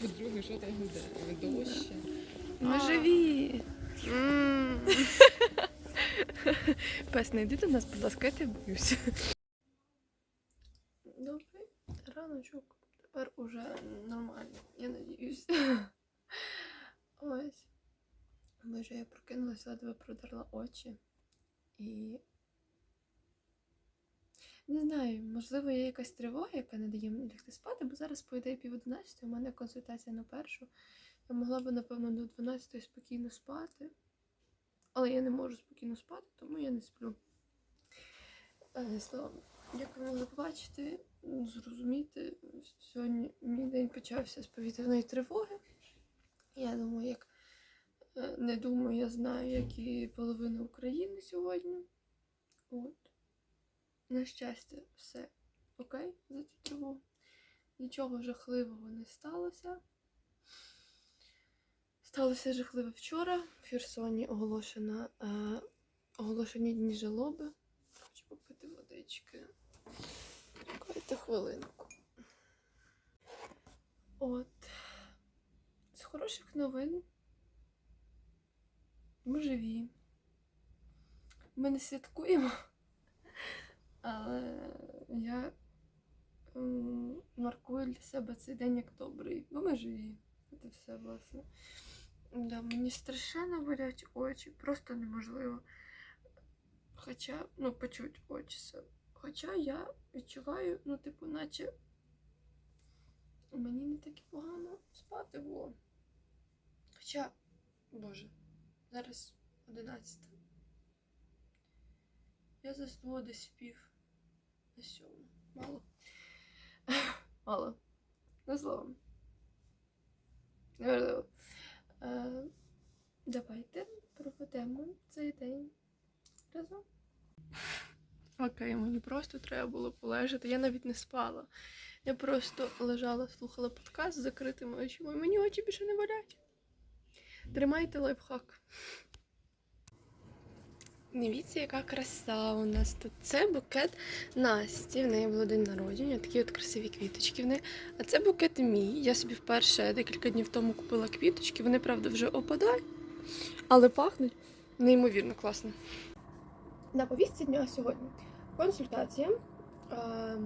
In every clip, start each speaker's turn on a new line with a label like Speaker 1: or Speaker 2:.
Speaker 1: По-друге, що там буде? Дощ.
Speaker 2: Ми живі. Пес, не йди до нас, будь ласка, я тебе боюся. Добрий раночок. Тепер уже нормально, я надіюсь. Ось. Боже, я прокинулася, ледве продерла очі. І. Не знаю, можливо, є якась тривога, яка не дає мені лягти спати, бо зараз, по ідеї, пів одинадцятої, у мене консультація на першу. Я могла б, напевно, до 12 спокійно спати. Але я не можу спокійно спати, тому я не сплю. Е, Словом, як ви могли побачити, зрозуміти, сьогодні мій день почався з повітряної тривоги. Я думаю, як е, не думаю, я знаю, як і половина України сьогодні. От. На щастя, все окей за цю. Нічого жахливого не сталося. Сталося жахливе вчора. В Херсоні оголошена, е, оголошені дні жалоби. Хочу попити водички. Чекайте хвилинку. От. З хороших новин. Ми живі. Ми не святкуємо. Але я маркую для себе цей день як добрий, бо ми живі. Це все, власне. Да, мені страшенно болять очі, просто неможливо. Хоча, ну, почуть очі себе. Хоча я відчуваю, ну, типу, наче мені не так і погано спати було. Хоча, боже, зараз 11. Я заснула десь пів на сьому. Мало. Мало. Не словом. Неможливо. Е, давайте проведемо цей день разом. Окей, мені просто треба було полежати. Я навіть не спала. Я просто лежала, слухала подкаст з закритими очима, мені очі більше не болять. Тримайте лайфхак. Дивіться, яка краса у нас тут. Це букет Насті. В неї було день народження, такі от красиві квіточки в неї. А це букет мій. Я собі вперше декілька днів тому купила квіточки. Вони, правда, вже опадають, але пахнуть неймовірно класно. На повістці дня сьогодні консультація. Е,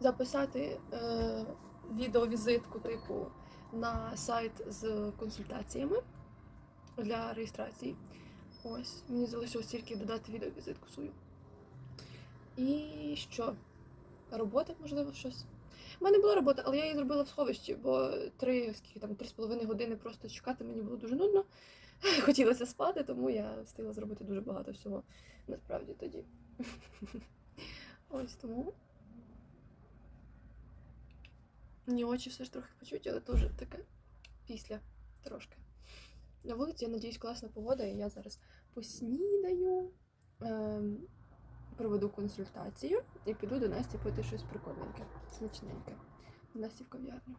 Speaker 2: записати е, відеовізитку, типу, на сайт з консультаціями для реєстрації. Ось, мені залишилось тільки додати відеовізитку свою. І що? Робота, можливо, щось. У мене була робота, але я її зробила в сховищі, бо три, скільки там, три з половиною години просто чекати мені було дуже нудно. Хотілося спати, тому я встигла зробити дуже багато всього насправді тоді. Ось тому. Мені очі все ж трохи почуть, але теж таке після трошки. На вулиці, я надіюсь, класна погода, і я зараз поснідаю, ем, проведу консультацію і піду до Насті пити щось прикольненьке, смачненьке. До Насті в кав'ярню.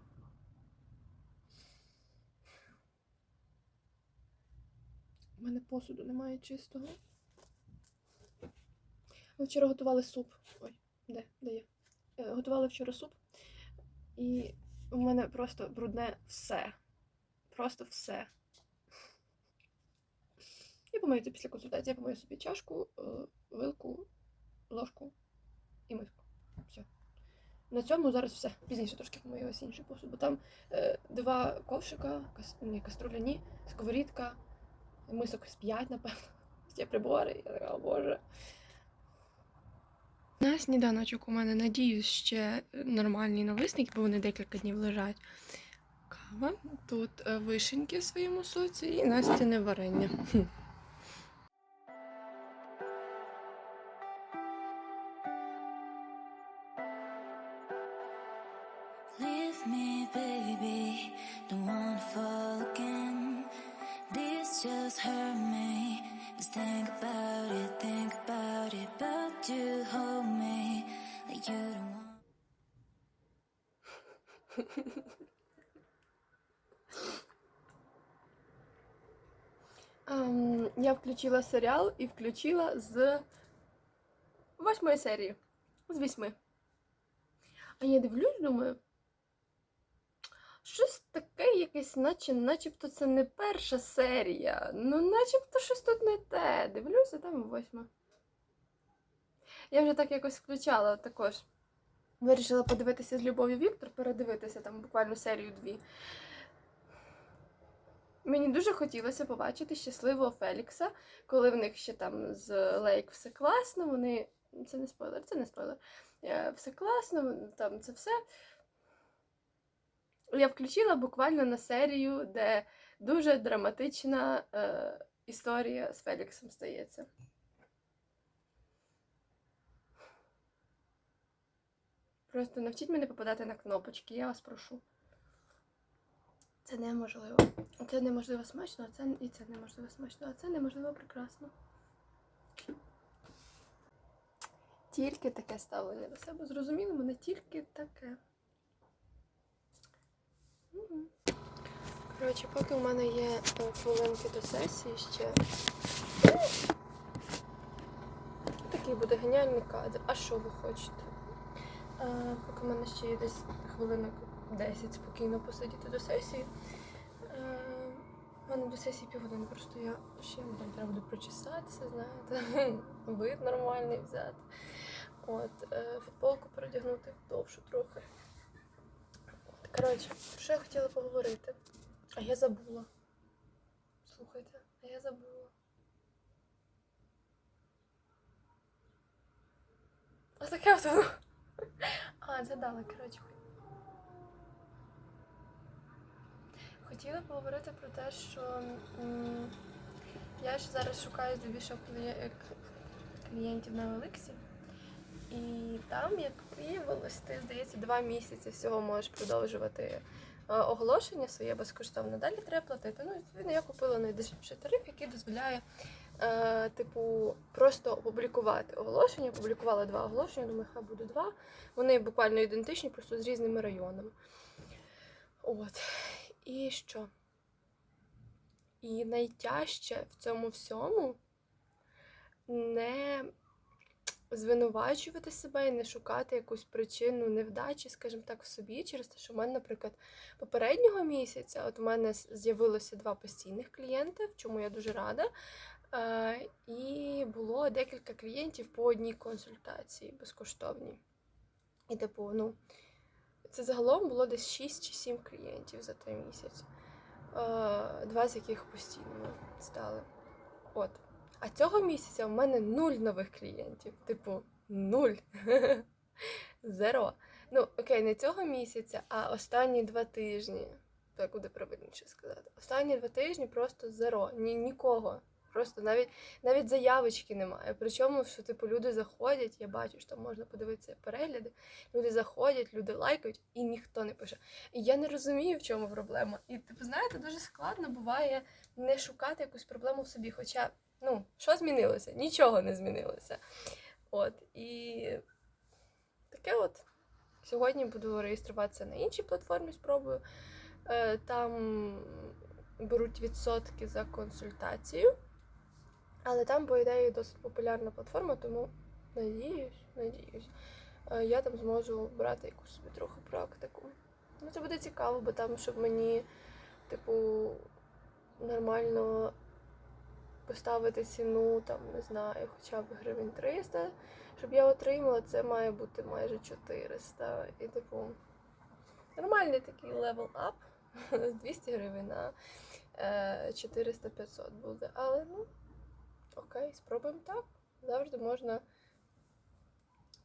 Speaker 2: У мене посуду немає чистого. Ми вчора готували суп. Ой, де? Де я? Е, Готували вчора суп, і у мене просто брудне все. Просто все. Я помию після консультації, я помию собі чашку, е, вилку, ложку і миску. Все. На цьому зараз все. Пізніше трошки помию ось інший посуд, бо там е, два ковшика, кас... ні, каструляні, сковорідка, мисок з п'ять, напевно. Ще прибори. Я така, о боже. На сніданочок у мене, надіюсь, ще нормальні нависники, бо вони декілька днів лежать. Кава. Тут е, вишеньки в своєму соці і Настіне варення.
Speaker 3: me, baby. Don't wanna fall again. This just hurt me. Just think about it, think about it. But you hold me like you don't want.
Speaker 2: Ем, я включила серіал і включила з восьмої серії. З восьми. А я дивлюсь, думаю. Щось таке, якесь, наче, начебто це не перша серія. Ну, начебто щось тут не те. Дивлюся, там восьма. Я вже так якось включала також. Вирішила подивитися з Любов'ю Віктор, передивитися там буквально серію дві. Мені дуже хотілося побачити щасливого Фелікса, коли в них ще там з Лейк все класно, вони. Це не спойлер, це не спойлер. Е, Все класно, там це все. Я включила буквально на серію, де дуже драматична е, історія з Феліксом стається. Просто навчіть мене попадати на кнопочки, я вас прошу. Це неможливо. Це неможливо смачно, а це і це неможливо смачно, а це неможливо прекрасно. Тільки таке ставлення до себе. Зрозуміло, мене тільки таке. Коротше, поки у мене є хвилинки до сесії ще. Такий буде геніальний кадр. А що ви хочете? Е, поки в мене ще є десь хвилинок 10 спокійно посидіти до сесії. У мене до сесії півгодини, просто я ще там треба буде прочесатися, знаєте, вид нормальний взяти. От, е, футболку передягнути довшу трохи. От, коротше, про що я хотіла поговорити? А я забула. Слухайте, а я забула. Ось таке от воно. А, згадала, коротше. Хотіла поговорити про те, що я ж зараз шукаю здебільшого клієнтів на Еликсі. І там, як виявилось, ти, здається, два місяці всього можеш продовжувати е, оголошення своє безкоштовно. Далі треба платити. Ну, відповідно, я купила найдешевший тариф, який дозволяє, е, типу, просто опублікувати оголошення. Опублікувала два оголошення, думаю, хай буде два. Вони буквально ідентичні, просто з різними районами. От. І що? І найтяжче в цьому всьому не звинувачувати себе і не шукати якусь причину невдачі, скажімо так, в собі, через те, що в мене, наприклад, попереднього місяця, от у мене з'явилося два постійних клієнти, чому я дуже рада. Е, і було декілька клієнтів по одній консультації безкоштовній. І, типу, ну, це загалом було десь 6 чи 7 клієнтів за той місяць, е, два з яких постійними стали. От. А цього місяця в мене нуль нових клієнтів. Типу, нуль. Зеро. Ну, окей, не цього місяця, а останні два тижні. Так буде правильніше сказати. Останні два тижні просто зеро. Ні, нікого. Просто навіть навіть заявочки немає. Причому, що типу люди заходять, я бачу, що можна подивитися перегляди. Люди заходять, люди лайкають, і ніхто не пише. І я не розумію, в чому проблема. І типу, знаєте, дуже складно буває не шукати якусь проблему в собі. Хоча, ну, що змінилося? Нічого не змінилося. От, і таке от. Сьогодні буду реєструватися на іншій платформі, спробую. Е, Там беруть відсотки за консультацію. Але там, по ідеї, досить популярна платформа, тому надіюсь, надіюсь, е, я там зможу брати якусь собі трохи практику. Ну, це буде цікаво, бо там, щоб мені, типу, нормально поставити ціну, там, не знаю, хоча б гривень 300, щоб я отримала, це має бути майже 400. І, типу, нормальний такий up з 200 гривень на е, 400-500 буде. Але, ну, окей, спробуємо так. Завжди можна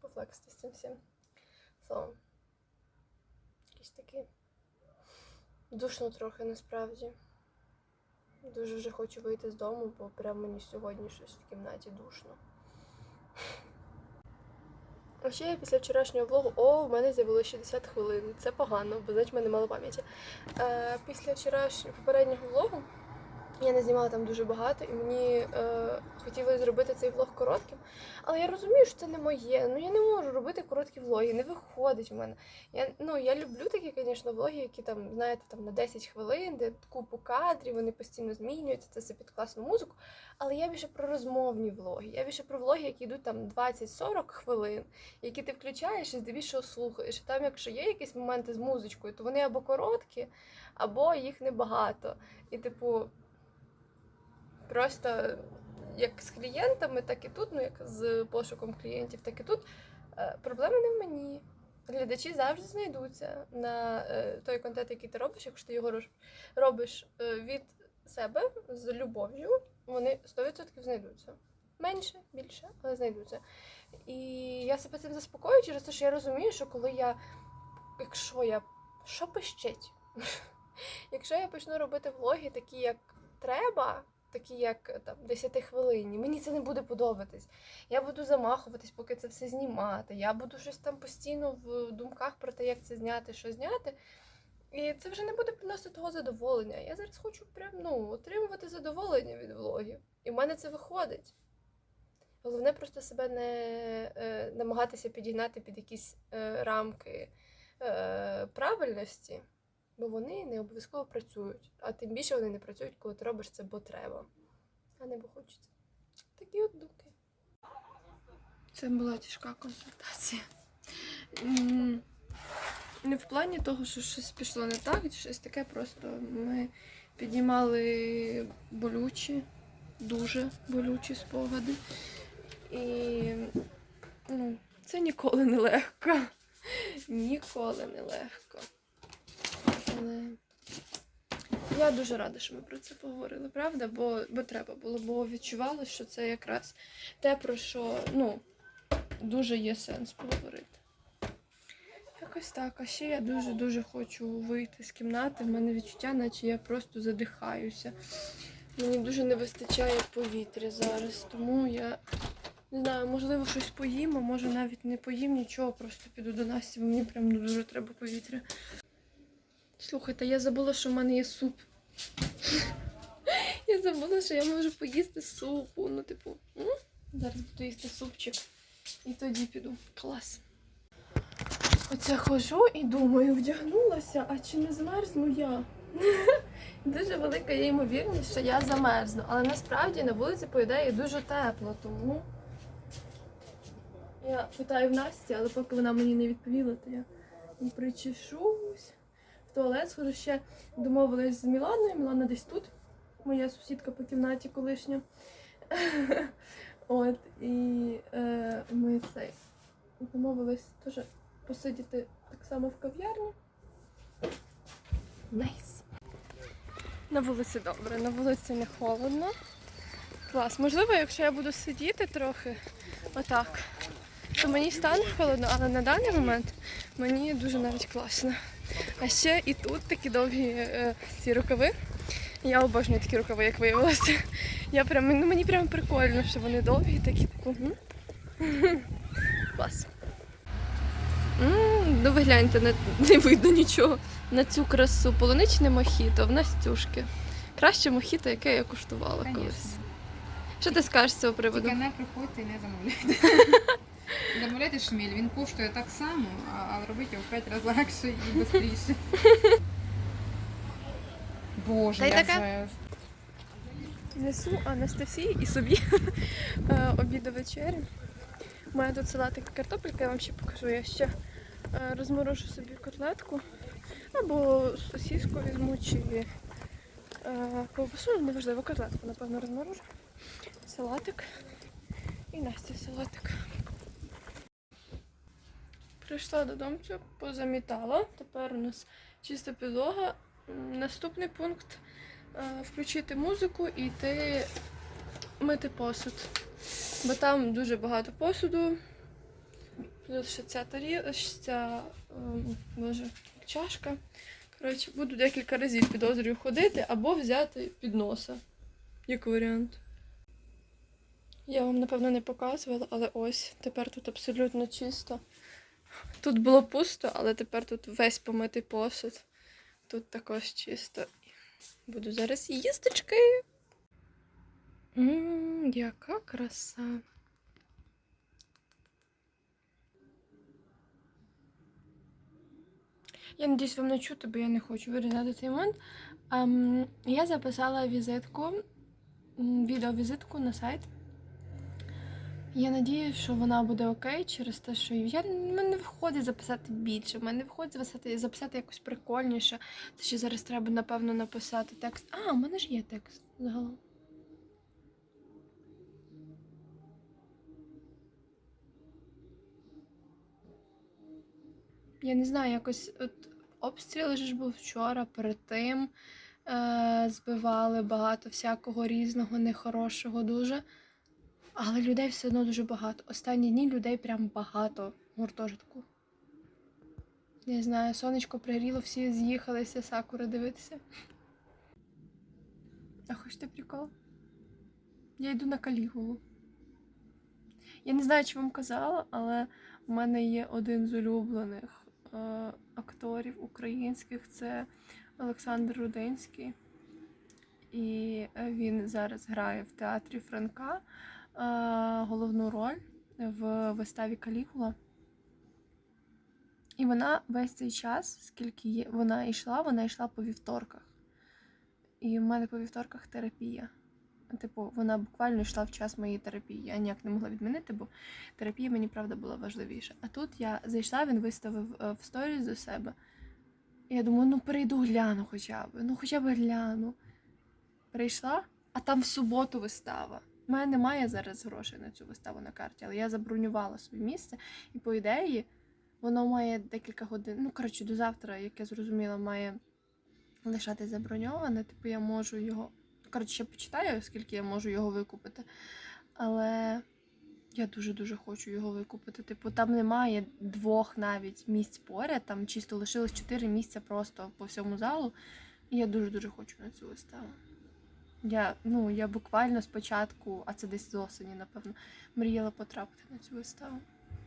Speaker 2: пофлексити з цим всім. So, якийсь такий душно трохи насправді. Дуже вже хочу вийти з дому, бо прямо мені сьогодні щось в кімнаті душно. А ще я після вчорашнього влогу, о, в мене з'явилося 60 хвилин. Це погано, бо значить в мене мало пам'яті. Е, після вчорашнього попереднього влогу Я не знімала там дуже багато, і мені е, хотілося зробити цей влог коротким. Але я розумію, що це не моє. Ну я не можу робити короткі влоги, не виходить в мене. Я, ну, я люблю такі, звісно, влоги, які там, знаєте, там на 10 хвилин, де купу кадрів, вони постійно змінюються, це все під класну музику. Але я більше про розмовні влоги. Я більше про влоги, які йдуть там 20-40 хвилин, які ти включаєш і здебільшого слухаєш. І там, якщо є якісь моменти з музичкою, то вони або короткі, або їх небагато. І, типу, просто як з клієнтами, так і тут, ну як з пошуком клієнтів, так і тут. е, Проблеми не в мені. Глядачі завжди знайдуться на е, той контент, який ти робиш, якщо ти його робиш е, від себе з любов'ю, вони 100% знайдуться. Менше, більше, але знайдуться. І я себе цим заспокоюю через те, що я розумію, що коли я, якщо я що пищить, якщо я почну робити влоги такі, як треба, такі як там 10 хвилинні, мені це не буде подобатись. Я буду замахуватись, поки це все знімати. Я буду щось там постійно в думках про те, як це зняти, що зняти. І це вже не буде приносити того задоволення. Я зараз хочу прям ну, отримувати задоволення від влогів. І в мене це виходить. Головне просто себе не е, намагатися підігнати під якісь е, рамки е, правильності, бо вони не обов'язково працюють. А тим більше вони не працюють, коли ти робиш це, бо треба, а не бо хочеться. Такі от думки. Це була тяжка консультація. Не в плані того, що щось пішло не так, чи щось таке, просто ми піднімали болючі, дуже болючі спогади. І ну, це ніколи не легко. Ніколи не легко. Але я дуже рада, що ми про це поговорили, правда? Бо, бо треба було, бо відчувала, що це якраз те, про що ну, дуже є сенс поговорити. Якось так. А ще я дуже-дуже хочу вийти з кімнати. В мене відчуття, наче я просто задихаюся. Мені дуже не вистачає повітря зараз, тому я не знаю, можливо, щось поїм, а може навіть не поїм нічого, просто піду до Насті, бо мені прям дуже треба повітря. Слухайте, я забула, що в мене є суп. Я забула, що я можу поїсти супу. Ну, типу, зараз буду їсти супчик. І тоді піду. Клас. Оце хожу і думаю, вдягнулася, а чи не змерзну я? Дуже велика є ймовірність, що я замерзну. Але насправді на вулиці, по дуже тепло, тому я питаю в Насті, але поки вона мені не відповіла, то я причешусь. Туалет схожу ще домовилась з Міланою. Мілана десь тут. Моя сусідка по кімнаті колишня. От, і е, ми цей домовились теж посидіти так само в кав'ярні. Найс. На вулиці добре, на вулиці не холодно. Клас. Можливо, якщо я буду сидіти трохи отак, то мені стане холодно, але на даний момент мені дуже навіть класно. А ще і тут такі довгі е, ці рукави. Я обожнюю такі рукави, як виявилося. Я прям, ну, мені прям прикольно, що вони довгі, такі м. Клас. М, Ну ви гляньте, не, не видно нічого на цю красу. Полуничне мохіто в Настюшки. Краще мохіто, яке я куштувала колись. Що ти скажеш з цього приводу?
Speaker 1: Тільки не приходьте і не замовляйте. Замовляйте шміль, він коштує так само, а, а робити його в 5 разів легше і швидше. Боже,
Speaker 2: Та й
Speaker 1: я
Speaker 2: таке.
Speaker 1: вже
Speaker 2: Несу Анастасії і собі е, обід до вечері. У мене тут салатик картопелька, я вам ще покажу. Я ще е, розморожу собі котлетку або сосиску візьму чи е, ковбасу, неважливо, котлетку, напевно, розморожу. Салатик і Настя салатик. Прийшла додому, позамітала. Тепер у нас чиста підлога. Наступний пункт е, включити музику і йти мити посуд. Бо там дуже багато посуду. Плюс ще ця тарі... ця ем, боже, чашка. Коротше, буду декілька разів підозрюю ходити або взяти підноса, як варіант. Я вам, напевно, не показувала, але ось тепер тут абсолютно чисто. Тут було пусто, але тепер тут весь помитий посуд. Тут також чисто. Буду зараз їсточки. Ммм, яка краса. Я надіюсь, вам не чути, бо я не хочу вирізати цей момент. Ем, я записала візитку, відеовізитку на сайт. Я надію, що вона буде окей через те, що я мене не виходить записати більше, в мене не виходить записати, записати якось прикольніше. Це ще зараз треба, напевно, написати текст. А, у мене ж є текст загалом. Я не знаю, якось от обстріл ж був вчора, перед тим е- збивали багато всякого різного, нехорошого дуже. Але людей все одно дуже багато. Останні дні людей прям багато в гуртожитку. Не знаю, сонечко пригріло, всі з'їхалися сакури дивитися. А хочете прикол? Я йду на калігулу. Я не знаю, чи вам казала, але в мене є один з улюблених е, акторів українських це Олександр Руденський. І е, він зараз грає в театрі Франка головну роль в виставі Калігула. І вона весь цей час, скільки вона йшла, вона йшла по вівторках. І в мене по вівторках терапія. Типу, вона буквально йшла в час моєї терапії. Я ніяк не могла відмінити, бо терапія мені правда була важливіша. А тут я зайшла, він виставив е, в сторіс до себе. І я думаю, ну прийду гляну хоча б, ну хоча б гляну. Прийшла, а там в суботу вистава. У мене немає зараз грошей на цю виставу на карті, але я забронювала собі місце, і по ідеї воно має декілька годин. Ну, коротше, до завтра, як я зрозуміла, має лишатись заброньоване. Типу, я можу його. Коротше, ще почитаю, скільки я можу його викупити. Але я дуже-дуже хочу його викупити. Типу, там немає двох навіть місць поряд, там чисто лишилось чотири місця просто по всьому залу. І я дуже-дуже хочу на цю виставу. Я, ну, я буквально спочатку, а це десь з осені, напевно, мріяла потрапити на цю виставу.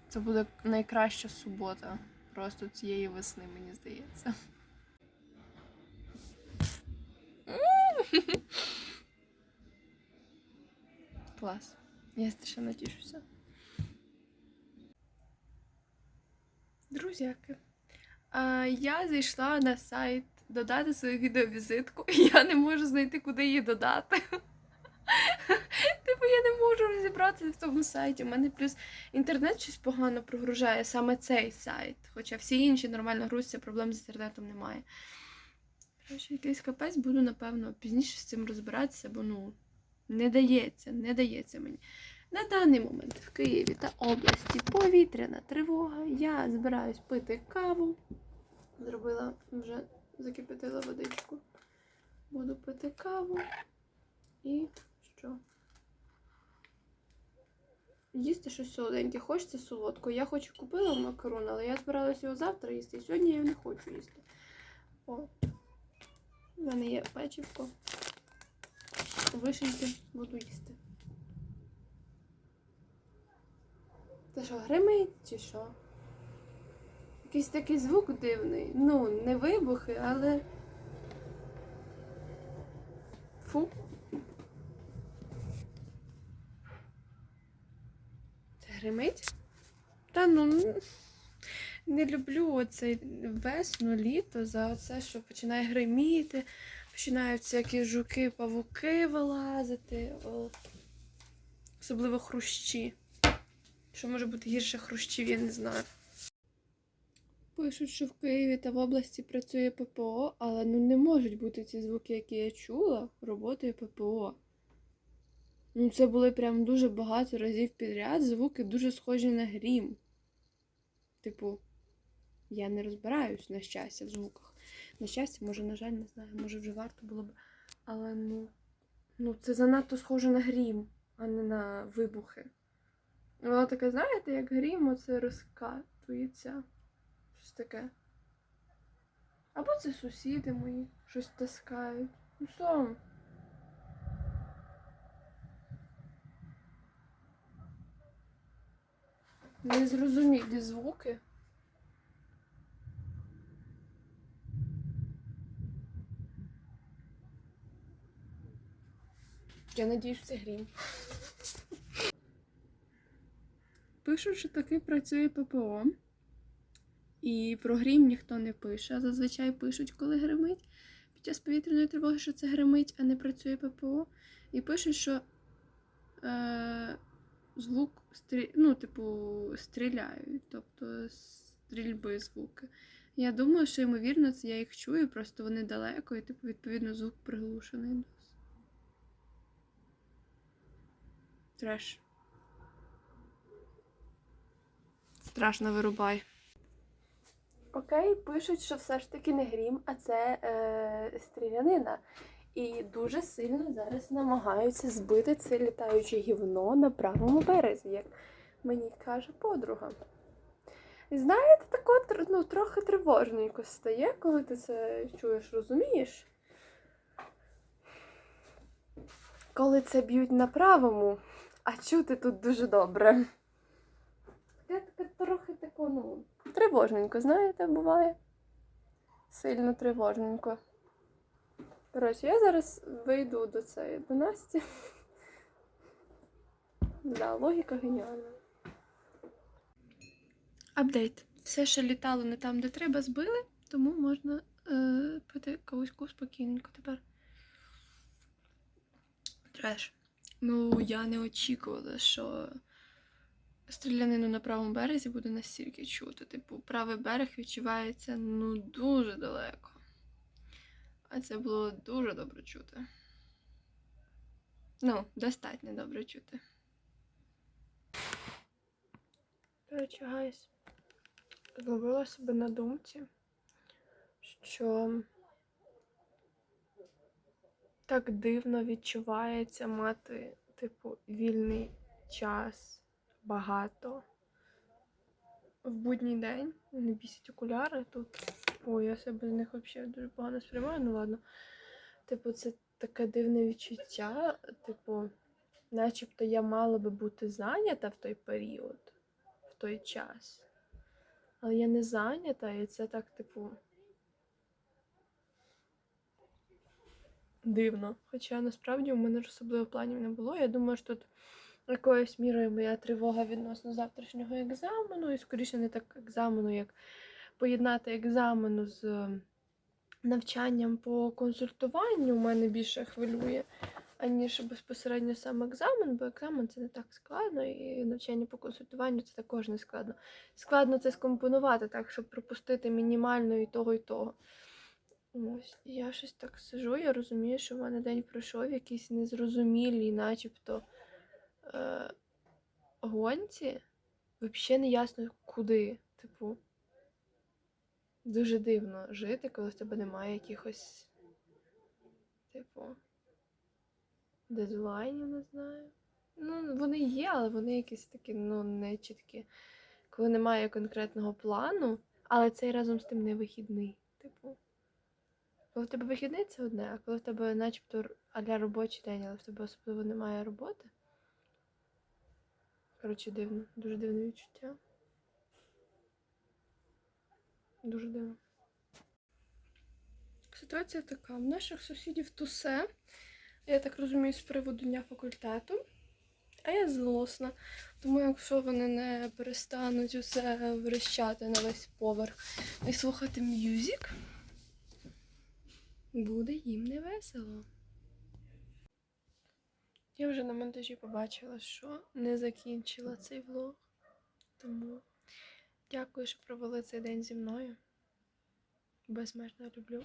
Speaker 2: Це буде найкраща субота просто цієї весни, мені здається. Клас. Я страшенно тішуся. Друзяки. Я зайшла на сайт додати свою відеовізитку, і я не можу знайти, куди її додати. Типу, я не можу розібратися в тому сайті. У мене плюс інтернет щось погано прогружає саме цей сайт. Хоча всі інші нормально грузяться, проблем з інтернетом немає. Коротше, якийсь капець, буду, напевно, пізніше з цим розбиратися, бо ну, не дається, не дається мені. На даний момент в Києві та області повітряна тривога. Я збираюсь пити каву. Зробила вже закипятила водичку. Буду пити каву. І що? Їсти щось солоденьке. Хочеться солодко. Я хоч і купила макарон, але я збиралася його завтра їсти. І сьогодні я не хочу їсти. О. У мене є печивко. Вишеньки буду їсти. Це що, гримить чи що? Якийсь такий звук дивний. Ну, не вибухи, але. Фу. Це гримить? Та ну. Не люблю оцей весну, літо за оце, що починає гриміти, починають всякі жуки, павуки вилазити. Особливо хрущі. Що може бути гірше хрущів, я не знаю. Пишуть, що в Києві та в області працює ППО, але ну не можуть бути ці звуки, які я чула, роботою ППО. Ну, це були прям дуже багато разів підряд звуки дуже схожі на грім. Типу, я не розбираюсь, на щастя, в звуках. На щастя, може, на жаль, не знаю, може вже варто було б. Але ну, ну це занадто схоже на грім, а не на вибухи. Воно таке, знаєте, як грім, оце розкатується. Щось таке. Або це сусіди мої щось таскають. Ну що? Незрозумілі звуки. Я надіюсь, це грім. Пишуть, що таки працює ППО. І про грім ніхто не пише. Зазвичай пишуть, коли гримить. Під час повітряної тривоги, що це гримить, а не працює ППО. І пишуть, що е, звук стрі... ну, типу, стріляють, тобто стрільби звуки. Я думаю, що ймовірно, це я їх чую, просто вони далеко, і типу, відповідно, звук приглушений. Треш. Страшно вирубай. Окей, пишуть, що все ж таки не грім, а це е, стрілянина. І дуже сильно зараз намагаються збити це літаюче гівно на правому березі, як мені каже подруга. І знаєте, так от, ну, трохи тривожненько стає, коли ти це чуєш, розумієш? Коли це б'ють на правому, а чути тут дуже добре. Я таке трохи тако, ну, тривожненько, знаєте, буває. Сильно тривожненько. Коротше, я зараз вийду до цієї до Насті. Да, логіка геніальна. Апдейт. Все, що літало не там, де треба, збили, тому можна е, пити кавуську спокійненько тепер. Треш. Ну, я не очікувала, що стрілянину на правому березі буде настільки чути. Типу, правий берег відчувається ну дуже далеко. А це було дуже добре чути. Ну, достатньо добре чути. Коротше, гайс, зловила себе на думці, що так дивно відчувається мати, типу, вільний час багато в будній день. Не бісять окуляри тут. Ой, я себе з них взагалі дуже погано сприймаю, ну ладно. Типу, це таке дивне відчуття. Типу, начебто я мала би бути зайнята в той період, в той час. Але я не зайнята, і це так, типу. Дивно. Хоча насправді у мене ж особливо планів не було. Я думаю, що тут якоюсь мірою моя тривога відносно завтрашнього екзамену, і скоріше не так екзамену, як поєднати екзамену з е, навчанням по консультуванню мене більше хвилює, аніж безпосередньо сам екзамен, бо екзамен це не так складно, і навчання по консультуванню це також не складно. Складно це скомпонувати так, щоб пропустити мінімально і того, і того. Ось, я щось так сижу, я розумію, що в мене день пройшов якийсь незрозумілий, начебто е, гонці. Взагалі не ясно куди. Типу, дуже дивно жити, коли в тебе немає якихось, типу, дедлайнів, не знаю. Ну, вони є, але вони якісь такі, ну, не. Коли немає конкретного плану, але цей разом з тим не вихідний. Типу. Коли в тебе вихідний, це одне, а коли в тебе начебто аля робочий день, але в тебе особливо немає роботи. Коротше, дивно, дуже дивне відчуття. Дуже дивно. Ситуація така: в наших сусідів тусе, я так розумію, з приводу дня факультету. А я злосна. Тому якщо вони не перестануть усе врещати на весь поверх і слухати м'юзик, буде їм не весело. Я вже на монтажі побачила, що не закінчила цей влог. Тому дякую, що провели цей день зі мною. Безмежно люблю.